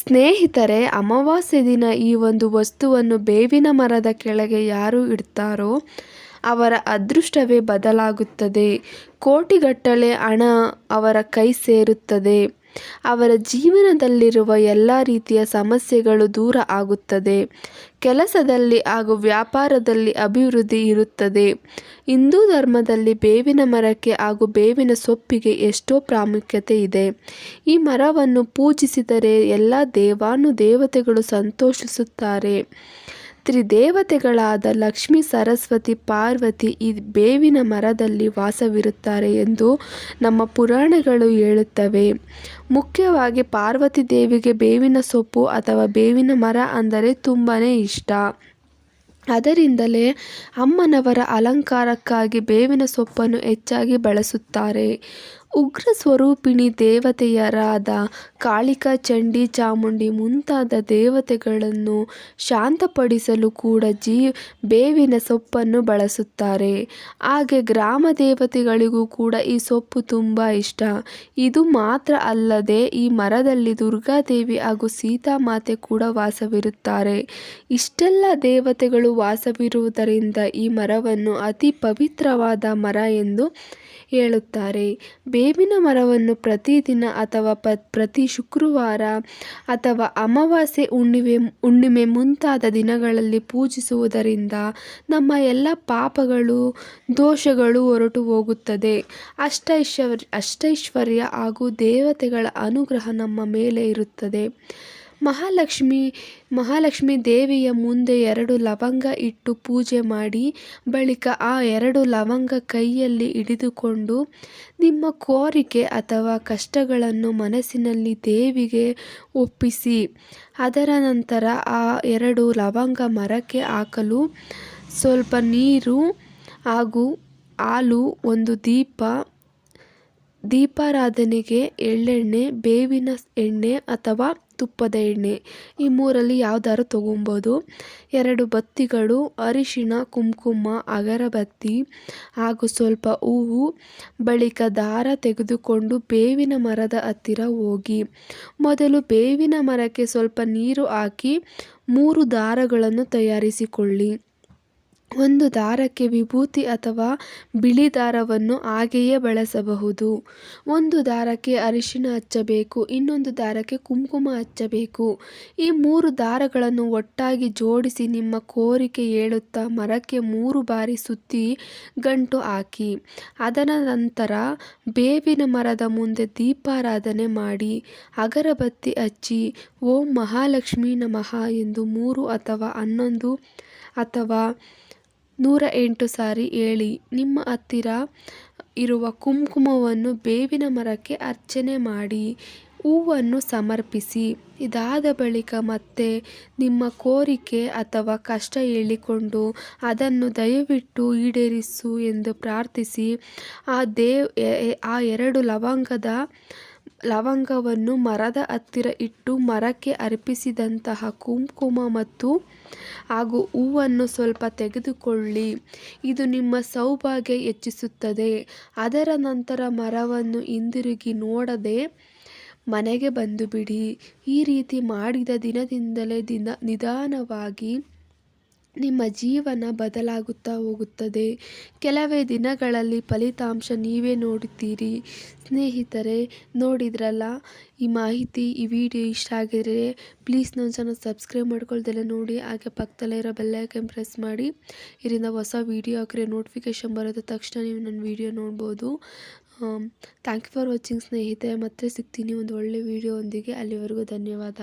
ಸ್ನೇಹಿತರೆ, ಅಮಾವಾಸ್ಯೆ ದಿನ ಈ ಒಂದು ವಸ್ತುವನ್ನು ಬೇವಿನ ಮರದ ಕೆಳಗೆ ಯಾರು ಇಡ್ತಾರೋ, ಅವರ ಅದೃಷ್ಟವೇ ಬದಲಾಗುತ್ತದೆ. ಕೋಟಿಗಟ್ಟಲೆ ಹಣ ಅವರ ಕೈ ಸೇರುತ್ತದೆ. ಅವರ ಜೀವನದಲ್ಲಿರುವ ಎಲ್ಲ ರೀತಿಯ ಸಮಸ್ಯೆಗಳು ದೂರ ಆಗುತ್ತದೆ. ಕೆಲಸದಲ್ಲಿ ಹಾಗೂ ವ್ಯಾಪಾರದಲ್ಲಿ ಅಭಿವೃದ್ಧಿ ಇರುತ್ತದೆ. ಹಿಂದೂ ಧರ್ಮದಲ್ಲಿ ಬೇವಿನ ಮರಕ್ಕೆ ಹಾಗೂ ಬೇವಿನ ಸೊಪ್ಪಿಗೆ ಎಷ್ಟೋ ಪ್ರಾಮುಖ್ಯತೆ ಇದೆ. ಈ ಮರವನ್ನು ಪೂಜಿಸಿದರೆ ಎಲ್ಲ ದೇವಾನು ದೇವತೆಗಳು ಸಂತೋಷಿಸುತ್ತಾರೆ. ತ್ರಿದೇವತೆಗಳಾದ ಲಕ್ಷ್ಮಿ, ಸರಸ್ವತಿ, ಪಾರ್ವತಿ ಈ ಬೇವಿನ ಮರದಲ್ಲಿ ವಾಸವಿರುತ್ತಾರೆ ಎಂದು ನಮ್ಮ ಪುರಾಣಗಳು ಹೇಳುತ್ತವೆ. ಮುಖ್ಯವಾಗಿ ಪಾರ್ವತಿ ದೇವಿಗೆ ಬೇವಿನ ಸೊಪ್ಪು ಅಥವಾ ಬೇವಿನ ಮರ ಅಂದರೆ ತುಂಬಾ ಇಷ್ಟ. ಅದರಿಂದಲೇ ಅಮ್ಮನವರ ಅಲಂಕಾರಕ್ಕಾಗಿ ಬೇವಿನ ಸೊಪ್ಪನ್ನು ಹೆಚ್ಚಾಗಿ ಬಳಸುತ್ತಾರೆ. ಉಗ್ರ ಸ್ವರೂಪಿಣಿ ದೇವತೆಯರಾದ ಕಾಳಿಕಾ, ಚಂಡಿ, ಚಾಮುಂಡಿ ಮುಂತಾದ ದೇವತೆಗಳನ್ನು ಶಾಂತಪಡಿಸಲು ಕೂಡ ಜೀ ಬೇವಿನ ಸೊಪ್ಪನ್ನು ಬಳಸುತ್ತಾರೆ. ಹಾಗೆ ಗ್ರಾಮ ದೇವತೆಗಳಿಗೂ ಕೂಡ ಈ ಸೊಪ್ಪು ತುಂಬ ಇಷ್ಟ. ಇದು ಮಾತ್ರ ಅಲ್ಲದೆ ಈ ಮರದಲ್ಲಿ ದುರ್ಗಾದೇವಿ ಹಾಗೂ ಸೀತಾಮಾತೆ ಕೂಡ ವಾಸವಿರುತ್ತಾರೆ. ಇಷ್ಟೆಲ್ಲ ದೇವತೆಗಳು ವಾಸವಿರುವುದರಿಂದ ಈ ಮರವನ್ನು ಅತಿ ಪವಿತ್ರವಾದ ಮರ ಎಂದು ಹೇಳುತ್ತಾರೆ. ಬೇವಿನ ಮರವನ್ನು ಪ್ರತಿದಿನ ಅಥವಾ ಪ, ಪ್ರತಿ ಶುಕ್ರವಾರ ಅಥವಾ ಅಮಾವಾಸ್ಯೆ ಹುಣ್ಣಿಮೆ ಹುಣ್ಣಿಮೆ ಮುಂತಾದ ದಿನಗಳಲ್ಲಿ ಪೂಜಿಸುವುದರಿಂದ ನಮ್ಮ ಎಲ್ಲ ಪಾಪಗಳು, ದೋಷಗಳು ಹೊರಟು ಹೋಗುತ್ತದೆ. ಅಷ್ಟೈಶ್ವರ್ ಅಷ್ಟೈಶ್ವರ್ಯ ಹಾಗೂ ದೇವತೆಗಳ ಅನುಗ್ರಹ ನಮ್ಮ ಮೇಲೆ ಇರುತ್ತದೆ. ಮಹಾಲಕ್ಷ್ಮಿ ಮಹಾಲಕ್ಷ್ಮಿ ದೇವಿಯ ಮುಂದೆ ಎರಡು ಲವಂಗ ಇಟ್ಟು ಪೂಜೆ ಮಾಡಿ, ಬಳಿಕ ಆ ಎರಡು ಲವಂಗ ಕೈಯಲ್ಲಿ ಹಿಡಿದುಕೊಂಡು ನಿಮ್ಮ ಕೋರಿಕೆ ಅಥವಾ ಕಷ್ಟಗಳನ್ನು ಮನಸ್ಸಿನಲ್ಲಿ ದೇವಿಗೆ ಒಪ್ಪಿಸಿ. ಅದರ ನಂತರ ಆ ಎರಡು ಲವಂಗ ಮರಕ್ಕೆ ಹಾಕಲು ಸ್ವಲ್ಪ ನೀರು ಹಾಗೂ ಹಾಲು, ಒಂದು ದೀಪ, ದೀಪಾರಾಧನೆಗೆ ಎಳ್ಳೆಣ್ಣೆ, ಬೇವಿನ ಎಣ್ಣೆ ಅಥವಾ ತುಪ್ಪದ ಎಣ್ಣೆ. ಈ ಮೂರಲ್ಲಿ ಯಾವ್ದಾದ್ರು ತೊಗೊಬೋದು. ಎರಡು ಬತ್ತಿಗಳು, ಅರಿಶಿಣ, ಕುಂಕುಮ, ಅಗರಬತ್ತಿ ಹಾಗೂ ಸ್ವಲ್ಪ ಹೂವು. ಬಳಿಕ ದಾರ ತೆಗೆದುಕೊಂಡು ಬೇವಿನ ಮರದ ಹತ್ತಿರ ಹೋಗಿ. ಮೊದಲು ಬೇವಿನ ಮರಕ್ಕೆ ಸ್ವಲ್ಪ ನೀರು ಹಾಕಿ ಮೂರು ದಾರಗಳನ್ನು ತಯಾರಿಸಿಕೊಳ್ಳಿ. ಒಂದು ದಾರಕ್ಕೆ ವಿಭೂತಿ ಅಥವಾ ಬಿಳಿ ದಾರವನ್ನು ಹಾಗೆಯೇ ಬಳಸಬಹುದು. ಒಂದು ದಾರಕ್ಕೆ ಅರಿಶಿಣ ಹಚ್ಚಬೇಕು, ಇನ್ನೊಂದು ದಾರಕ್ಕೆ ಕುಂಕುಮ ಹಚ್ಚಬೇಕು. ಈ ಮೂರು ದಾರಗಳನ್ನು ಒಟ್ಟಾಗಿ ಜೋಡಿಸಿ ನಿಮ್ಮ ಕೋರಿಕೆ ಹೇಳುತ್ತಾ ಮರಕ್ಕೆ ಮೂರು ಬಾರಿ ಸುತ್ತಿ ಗಂಟು ಹಾಕಿ, ಅದರ ನಂತರ ಬೇವಿನ ಮರದ ಮುಂದೆ ದೀಪಾರಾಧನೆ ಮಾಡಿ, ಅಗರಬತ್ತಿ ಹಚ್ಚಿ, ಓಂ ಮಹಾಲಕ್ಷ್ಮೀ ನಮಃ ಎಂದು ಮೂರು ಅಥವಾ ಹನ್ನೊಂದು ಅಥವಾ ನೂರ ಎಂಟು ಸಾರಿ ಹೇಳಿ, ನಿಮ್ಮ ಹತ್ತಿರ ಇರುವ ಕುಂಕುಮವನ್ನು ಬೇವಿನ ಮರಕ್ಕೆ ಅರ್ಚನೆ ಮಾಡಿ, ಹೂವನ್ನು ಸಮರ್ಪಿಸಿ. ಇದಾದ ಬಳಿಕ ಮತ್ತೆ ನಿಮ್ಮ ಕೋರಿಕೆ ಅಥವಾ ಕಷ್ಟ ಹೇಳಿಕೊಂಡು ಅದನ್ನು ದಯವಿಟ್ಟು ಈಡೇರಿಸು ಎಂದು ಪ್ರಾರ್ಥಿಸಿ. ಆ ದೇವ್ ಆ ಎರಡು ಲವಂಗದ ಲವಂಗವನ್ನು ಮರದ ಹತ್ತಿರ ಇಟ್ಟು ಮರಕ್ಕೆ ಅರ್ಪಿಸಿದಂತಹ ಕುಂಕುಮ ಮತ್ತು ಹಾಗೂ ಹೂವನ್ನು ಸ್ವಲ್ಪ ತೆಗೆದುಕೊಳ್ಳಿ. ಇದು ನಿಮ್ಮ ಸೌಭಾಗ್ಯ ಹೆಚ್ಚಿಸುತ್ತದೆ. ಅದರ ನಂತರ ಮರವನ್ನು ಹಿಂದಿರುಗಿ ನೋಡದೆ ಮನೆಗೆ ಬಂದು ಬಿಡಿ ಈ ರೀತಿ ಮಾಡಿದ ದಿನದಿಂದಲೇ ದಿನ ನಿಧಾನವಾಗಿ ನಿಮ್ಮ ಜೀವನ ಬದಲಾಗುತ್ತಾ ಹೋಗುತ್ತದೆ. ಕೆಲವೇ ದಿನಗಳಲ್ಲಿ ಫಲಿತಾಂಶ ನೀವೇ ನೋಡುತ್ತೀರಿ. ಸ್ನೇಹಿತರೆ, ನೋಡಿದ್ರಲ್ಲ? ಈ ಮಾಹಿತಿ ಈ ವಿಡಿಯೋ ಇಷ್ಟ ಆಗಿದ್ರೆ ಪ್ಲೀಸ್ ನನ್ನ ಚಾನಲ್ ಸಬ್ಸ್ಕ್ರೈಬ್ ಮಾಡ್ಕೊಳ್ದೆಲ್ಲ ನೋಡಿ. ಹಾಗೆ ಪಕ್ಕದಲ್ಲೇ ಇರೋ ಬೆಲ್ಲೈಕನ್ ಪ್ರೆಸ್ ಮಾಡಿ. ಇದರಿಂದ ಹೊಸ ವೀಡಿಯೋ ಹಾಕಿದ್ರೆ ನೋಟಿಫಿಕೇಷನ್ ಬರೋದ ತಕ್ಷಣ ನೀವು ನನ್ನ ವೀಡಿಯೋ ನೋಡ್ಬೋದು. ಥ್ಯಾಂಕ್ ಯು ಫಾರ್ ವಾಚಿಂಗ್ ಸ್ನೇಹಿತರೆ. ಮತ್ತೆ ಸಿಗ್ತೀನಿ ಒಂದು ಒಳ್ಳೆ ವೀಡಿಯೋ ಒಂದಿಗೆ. ಅಲ್ಲಿವರೆಗೂ ಧನ್ಯವಾದ.